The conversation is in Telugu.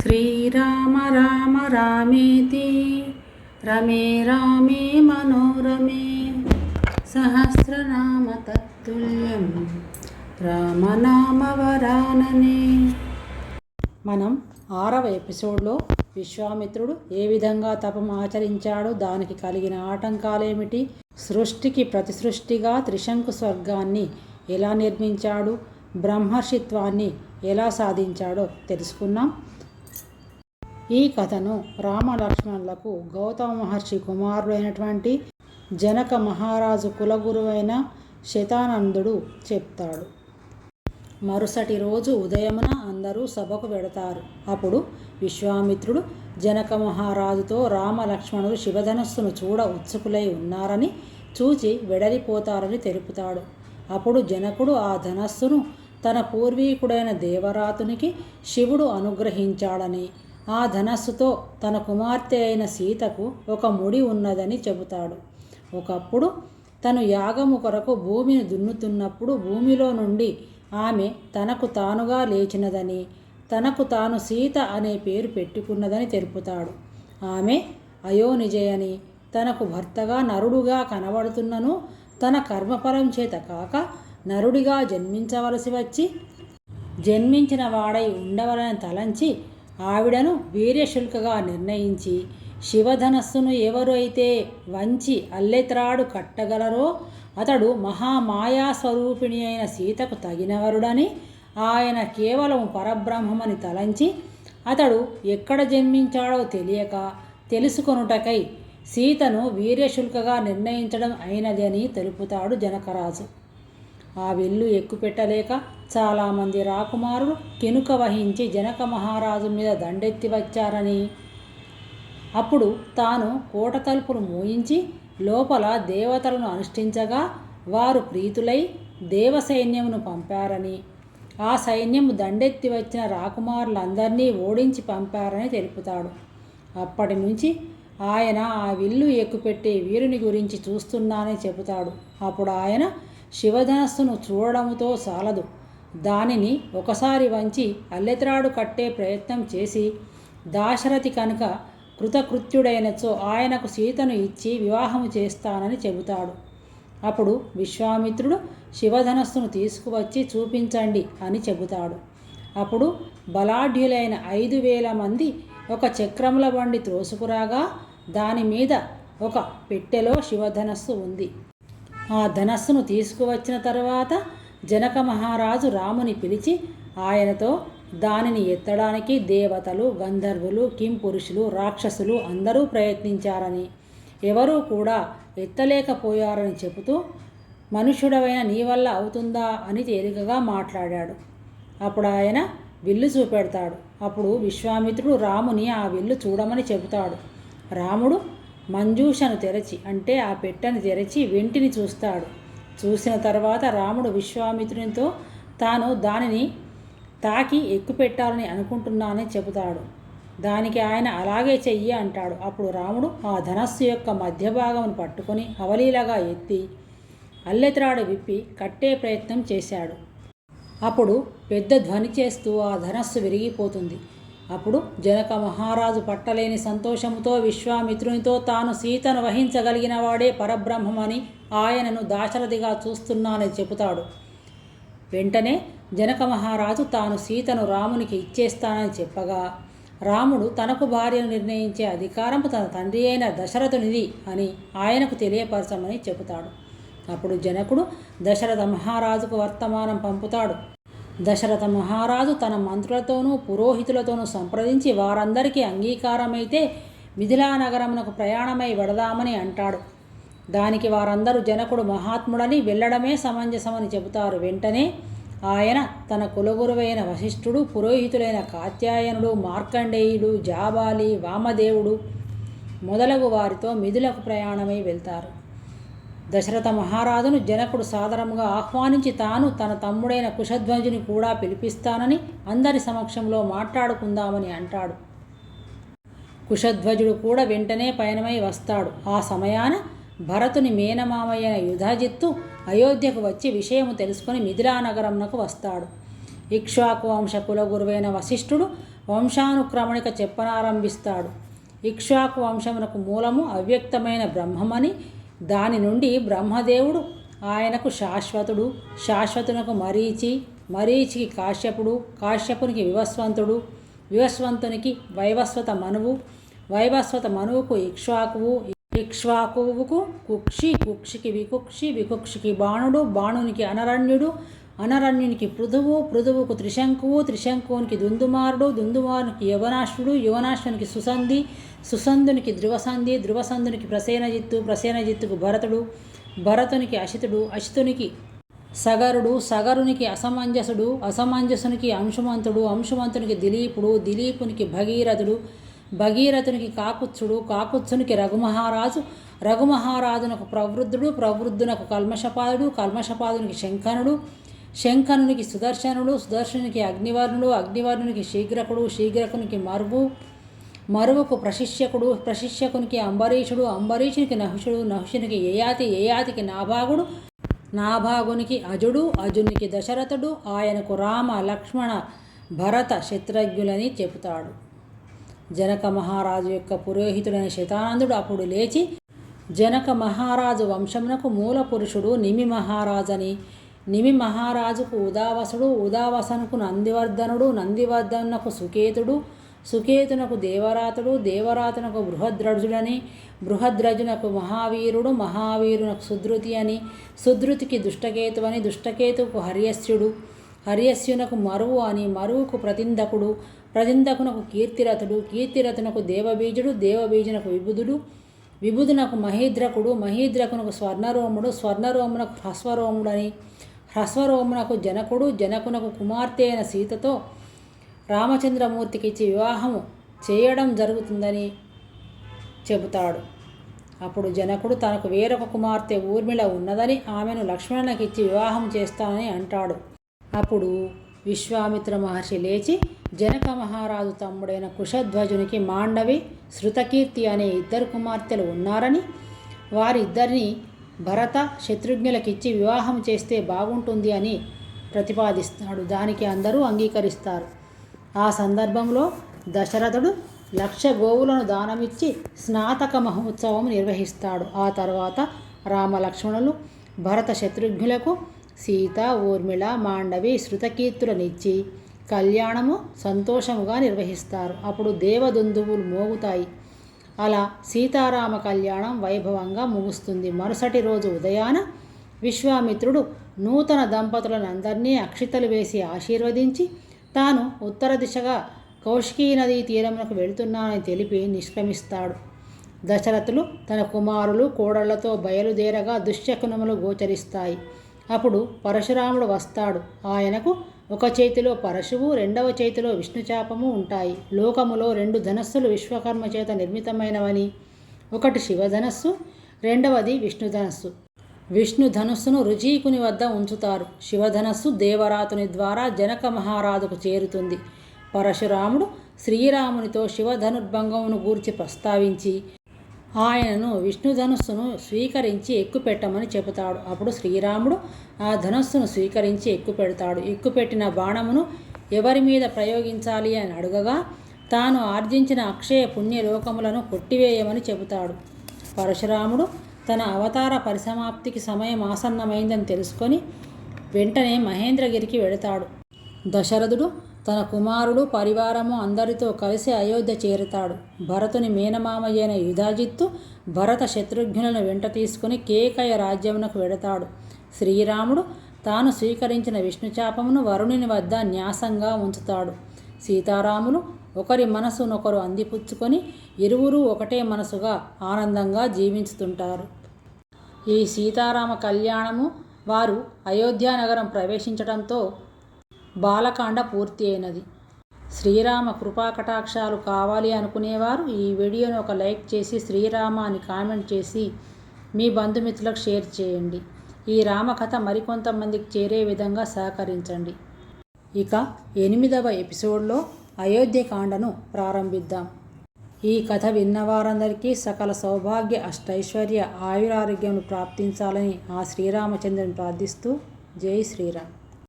శ్రీరామ రామ రామేతి రమే రామే మనోరమే సహస్రనామ తత్తుల్యం రామనామవరాననే మనం ఆరవ ఎపిసోడ్లో విశ్వామిత్రుడు ఏ విధంగా తపం ఆచరించాడో దానికి కలిగిన ఆటంకాలేమిటి? సృష్టికి ప్రతి సృష్టిగా త్రిశంకు స్వర్గాన్ని ఎలా నిర్మించాడు? బ్రహ్మర్షిత్వాన్ని ఎలా సాధించాడో తెలుసుకున్నాం ఈ కథను రామలక్ష్మణులకు గౌతమ మహర్షి కుమారుడైనటువంటి జనక మహారాజు కులగురువైన శతానందుడు చెప్తాడు. మరుసటి రోజు ఉదయమున అందరూ సభకు వెడతారు. అప్పుడు విశ్వామిత్రుడు జనక మహారాజుతో రామలక్ష్మణుడు శివధనస్సును చూడ ఉత్సుకులై ఉన్నారని చూచి వెడలిపోతారని తెలుపుతాడు. అప్పుడు జనకుడు ఆ ధనస్సును తన పూర్వీకుడైన దేవరాతునికి శివుడు అనుగ్రహించాడని ఆ ధనస్సుతో తన కుమార్తె అయిన సీతకు ఒక ముడి ఉన్నదని చెబుతాడు. ఒకప్పుడు తను యాగము కొరకు భూమిని దున్నుతున్నప్పుడు భూమిలో నుండి ఆమె తనకు తానుగా లేచినదని తనకు తాను సీత అనే పేరు పెట్టుకున్నదని తెలుపుతాడు. ఆమె అయోనిజయని తనకు భర్తగా నరుడుగా కనబడుతున్నను తన కర్మఫలం చేత కాక నరుడిగా జన్మించవలసి వచ్చి జన్మించిన వాడై ఉండవలని తలంచి ఆవిడను వీర్యశుల్కగా నిర్ణయించి శివధనస్సును ఎవరు అయితే వంచి అల్లెత్రాడు కట్టగలరో అతడు మహామాయా స్వరూపిణి అయిన సీతకు తగినవరుడని ఆయన కేవలం పరబ్రహ్మమని తలంచి అతడు ఎక్కడ జన్మించాడో తెలియక తెలుసుకొనుటకై సీతను వీర్యశుల్కగా నిర్ణయించడం అయినదని తెలుపుతాడు జనకరాజు. ఆ విల్లు ఎక్కుపెట్టలేక చాలామంది రాకుమారులు కెనుక వహించి జనక మహారాజు మీద దండెత్తి వచ్చారని. అప్పుడు తాను కోట తలుపులు మూయించి లోపల దేవతలను అనుష్ఠించగా వారు ప్రీతులై దేవసైన్యమును పంపారని. ఆ సైన్యం దండెత్తి వచ్చిన రాకుమారులందరినీ ఓడించి పంపారని తెలుపుతాడు. అప్పటి నుంచి ఆయన ఆ విల్లు ఎక్కుపెట్టే వీరుని గురించి చూస్తున్నానని చెబుతాడు. అప్పుడు ఆయన శివధనస్సును చూడడంతో చాలదు దానిని ఒకసారి వంచి అల్లెత్రాడు కట్టే ప్రయత్నం చేసి దాశరథి కనుక కృతకృత్యుడైనచో ఆయనకు సీతను ఇచ్చి వివాహము చేస్తానని చెబుతాడు. అప్పుడు విశ్వామిత్రుడు శివధనస్సును తీసుకువచ్చి చూపించండి అని చెబుతాడు. అప్పుడు బలాఢ్యులైన ఐదు వేల మంది ఒక చక్రముల బండి త్రోసుకురాగా దాని మీద ఒక పెట్టెలో శివధనస్సు ఉంది. ఆ ధనస్సును తీసుకువచ్చిన తర్వాత జనక మహారాజు రాముని పిలిచి ఆయనతో దానిని ఎత్తడానికి దేవతలు గంధర్వులు కింపురుషులు రాక్షసులు అందరూ ప్రయత్నించారని. ఎవరూ కూడా ఎత్తలేకపోయారని చెబుతూ మనుషుడవైన నీ వల్ల అవుతుందా? అని తేలికగా మాట్లాడాడు. అప్పుడు ఆయన విల్లు చూపెడతాడు. అప్పుడు విశ్వామిత్రుడు రాముని ఆ విల్లు చూడమని చెబుతాడు. రాముడు మంజూషను తెరచి అంటే ఆ పెట్టెను తెరచి వెంటిని చూస్తాడు. చూసిన తర్వాత రాముడు విశ్వామిత్రునితో తాను దానిని తాకి ఎక్కుపెట్టాలని అనుకుంటున్నానని చెబుతాడు. దానికి ఆయన అలాగే చెయ్యి అంటాడు. అప్పుడు రాముడు ఆ ధనస్సు యొక్క మధ్య భాగమును పట్టుకొని అవలీలగా ఎత్తి అల్లెత్రాడు విప్పి కట్టే ప్రయత్నం చేశాడు. అప్పుడు పెద్ద ధ్వని చేస్తూ ఆ ధనస్సు విరిగిపోతుంది. అప్పుడు జనక మహారాజు పట్టలేని సంతోషముతో విశ్వామిత్రునితో తాను సీతను వహించగలిగిన వాడే పరబ్రహ్మమని ఆయనను దాశరథిగా చూస్తున్నానని చెబుతాడు. వెంటనే జనక మహారాజు తాను సీతను రామునికి ఇచ్చేస్తానని చెప్పగా రాముడు తనకు భార్యను నిర్ణయించే అధికారం తన తండ్రి అయిన దశరథునిది అని ఆయనకు తెలియపరచమని చెబుతాడు. అప్పుడు జనకుడు దశరథ మహారాజుకు వర్తమానం పంపుతాడు. దశరథ మహారాజు తన మంత్రులతోనూ పురోహితులతోనూ సంప్రదించి వారందరికీ అంగీకారమైతే మిథిలానగరమునకు ప్రయాణమై వెడదామని అంటాడు. దానికి వారందరూ జనకుడు మహాత్ముడని వెళ్ళడమే సమంజసమని చెబుతారు. వెంటనే ఆయన తన కులగురువైన వశిష్ఠుడు పురోహితులైన కాత్యాయనుడు మార్కండేయుడు జాబాలి వామదేవుడు మొదలగు వారితో మిథులకు ప్రయాణమై వెళ్తారు. దశరథ మహారాజును జనకుడు సాదరముగా ఆహ్వానించి తాను తన తమ్ముడైన కుశధ్వజుని కూడా పిలిపిస్తానని అందరి సమక్షంలో మాట్లాడుకుందామని అంటాడు. కుశధ్వజుడు కూడా వెంటనే పయనమై వస్తాడు. ఆ సమయాన భరతుని మేనమామయ్యైన యుధాజిత్తు అయోధ్యకు వచ్చి విషయము తెలుసుకొని మిథిలానగరంనకు వస్తాడు. ఇక్ష్వాకు వంశ కులగురువైన వశిష్ఠుడు వంశానుక్రమణిక చెప్పనారంభిస్తాడు. ఇక్ష్వాకు వంశమునకు మూలము అవ్యక్తమైన బ్రహ్మమని దాని నుండి బ్రహ్మదేవుడు ఆయనకు శాశ్వతుడు శాశ్వతునకు మరీచి మరీచికి కాశ్యపుడు కాశ్యపునికి వివస్వంతుడు వివస్వంతునికి వైవస్వత మనువు వైవస్వత మనువుకు ఇక్ష్వాకువు ఇక్ష్వాకువుకు కుక్షి కుక్షికి వికుక్షి వికుక్షికి బాణుడు బాణునికి అనరణ్యుడు అనరణ్యునికి పృథువు పృథువుకు త్రిశంకువు త్రిశంకువునికి దుందుమారుడు దుందుమారునికి యవనాశుడు యువనాశునికి సుసంధి సుసంధునికి ధ్రువసంధి ధ్రువసంధునికి ప్రసేనజిత్తు ప్రసేనజిత్తుకు భరతుడు భరతునికి అశితుడు అశితునికి సగరుడు సగరునికి అసమంజసుడు అసమంజసునికి అంశుమంతుడు అంశుమంతునికి దిలీపుడు దిలీపునికి భగీరథుడు భగీరథునికి కాకుత్సుడు కాకుత్సునికి రఘుమహారాజు రఘుమహారాజునకు ప్రవృద్ధుడు ప్రవృద్ధునకు కల్మషపాదుడు కల్మషపాదునికి శంకరుడు శంఖనునికి సుదర్శనుడు సుదర్శనునికి అగ్నివర్ణుడు అగ్నివర్ణునికి శీఘ్రకుడు శీఘ్రకునికి మరువు మరువుకు ప్రశిష్యకుడు ప్రశిష్యకునికి అంబరీషుడు అంబరీషునికి నహుషుడు నహుషునికి యయాతి యయాతికి నాభాగుడు నాభాగునికి అజుడు అజునికి దశరథుడు ఆయనకు రామ లక్ష్మణ భరత శత్రుఘ్నులని చెబుతాడు. జనక మహారాజు యొక్క పురోహితుడైన శతానందుడు అప్పుడు లేచి జనక మహారాజు వంశమునకు మూల పురుషుడు నిమి మహారాజని నిమి మహారాజుకు ఉదావసుడు ఉదావసనుకు నందివర్ధనుడు నందివర్ధనునకు సుకేతుడు సుకేతునకు దేవరాతుడు దేవరాతునకు బృహద్రజుడని బృహద్రజునకు మహావీరుడు మహావీరునకు సుధృతి అని సుధృతికి దుష్టకేతు అని దుష్టకేతుకు హర్యస్యుడు హర్యస్యునకు మరువు అని మరువుకు ప్రతిందకుడు ప్రతిందకునకు కీర్తిరథుడు కీర్తిరథునకు దేవబీజుడు దేవబీజునకు విబుధుడు విబుధునకు మహీద్రకుడు మహీద్రకునకు స్వర్ణరోముడు స్వర్ణరోమునకు హ్రస్వరోముడని హ్రస్వరోమునకు జనకుడు జనకునకు కుమార్తె అయిన సీతతో రామచంద్రమూర్తికి ఇచ్చి వివాహము చేయడం జరుగుతుందని చెబుతాడు. అప్పుడు జనకుడు తనకు వేరొక కుమార్తె ఊర్మిళ ఉన్నదని ఆమెను లక్ష్మణునికి ఇచ్చి వివాహం చేస్తానని అంటాడు. అప్పుడు విశ్వామిత్ర మహర్షి లేచి జనక మహారాజు తమ్ముడైన కుషధ్వజునికి మాండవి శృతకీర్తి అనే ఇద్దరు కుమార్తెలు ఉన్నారని వారిద్దరిని భరత శత్రుఘ్నులకిచ్చి వివాహం చేస్తే బాగుంటుంది అని ప్రతిపాదిస్తాడు. దానికి అందరూ అంగీకరిస్తారు. ఆ సందర్భంలో దశరథుడు లక్ష గోవులను దానమిచ్చి స్నాతక మహోత్సవం నిర్వహిస్తాడు. ఆ తర్వాత రామలక్ష్మణులు భరత శత్రుఘ్నులకు సీత ఊర్మిళ మాండవి శృతకీర్తులనిచ్చి కళ్యాణము సంతోషముగా నిర్వహిస్తారు. అప్పుడు దేవదుందువులు మోగుతాయి. అలా సీతారామ కళ్యాణం వైభవంగా ముగుస్తుంది. మరుసటి రోజు ఉదయాన విశ్వామిత్రుడు నూతన దంపతులను అందరినీ అక్షితలు వేసి ఆశీర్వదించి తాను ఉత్తర దిశగా కౌశికీ నదీ తీరమునకు వెళుతున్నానని తెలిపి నిష్క్రమిస్తాడు. దశరథులు తన కుమారులు కోడళ్ళతో బయలుదేరగా దుశ్శకునములు గోచరిస్తాయి. అప్పుడు పరశురాముడు వస్తాడు. ఆయనకు ఒక చేతిలో పరశువు రెండవ చేతిలో విష్ణుచాపము ఉంటాయి. లోకములో రెండు ధనస్సులు విశ్వకర్మ చేత నిర్మితమైనవని. ఒకటి శివధనస్సు రెండవది విష్ణుధనస్సు. విష్ణు ధనుస్సును రుచీకుని వద్ద ఉంచుతారు. శివధనస్సు దేవరాతుని ద్వారా జనక మహారాజుకు చేరుతుంది. పరశురాముడు శ్రీరామునితో శివధనుర్భంగమును గూర్చి ప్రస్తావించి ఆయనను విష్ణుధనుస్సును స్వీకరించి ఎక్కుపెట్టమని చెబుతాడు. అప్పుడు శ్రీరాముడు ఆ ధనుస్సును స్వీకరించి ఎక్కుపెడతాడు. ఎక్కుపెట్టిన బాణమును ఎవరి మీద ప్రయోగించాలి అని అడగగా తాను ఆర్జించిన అక్షయ పుణ్యలోకములను కొట్టివేయమని చెబుతాడు. పరశురాముడు తన అవతార పరిసమాప్తికి సమయం ఆసన్నమైందని తెలుసుకొని వెంటనే మహేంద్రగిరికి వెళతాడు. దశరథుడు తన కుమారుడు పరివారము అందరితో కలిసి అయోధ్య చేరుతాడు. భరతుని మేనమామయ్యైన యుధాజిత్తు భరత శత్రుఘ్నులను వెంట తీసుకుని కేకయ రాజ్యమునకు వెడతాడు. శ్రీరాముడు తాను స్వీకరించిన విష్ణుచాపమును వరుణుని వద్ద న్యాసంగా ఉంచుతాడు. సీతారాములు ఒకరి మనసునొకరు అందిపుచ్చుకొని ఇరువురు ఒకటే మనసుగా ఆనందంగా జీవించుతుంటారు. ఈ సీతారామ కళ్యాణము వారు అయోధ్యానగరం ప్రవేశించడంతో బాలకాండ పూర్తి అయినది. శ్రీరామ కృపాకటాక్షాలు కావాలి అనుకునేవారు. ఈ వీడియోను ఒక లైక్ చేసి శ్రీరామ అని కామెంట్ చేసి మీ బంధుమిత్రులకు షేర్ చేయండి. ఈ రామకథ మరికొంతమందికి చేరే విధంగా సహకరించండి. ఇక ఎనిమిదవ ఎపిసోడ్లో అయోధ్యకాండను ప్రారంభిద్దాం. ఈ కథ విన్నవారందరికీ సకల సౌభాగ్య అష్టైశ్వర్య ఆయురారోగ్యం ప్రాప్తించాలని ఆ శ్రీరామచంద్రుని ప్రార్థిస్తూ జై శ్రీరామ్.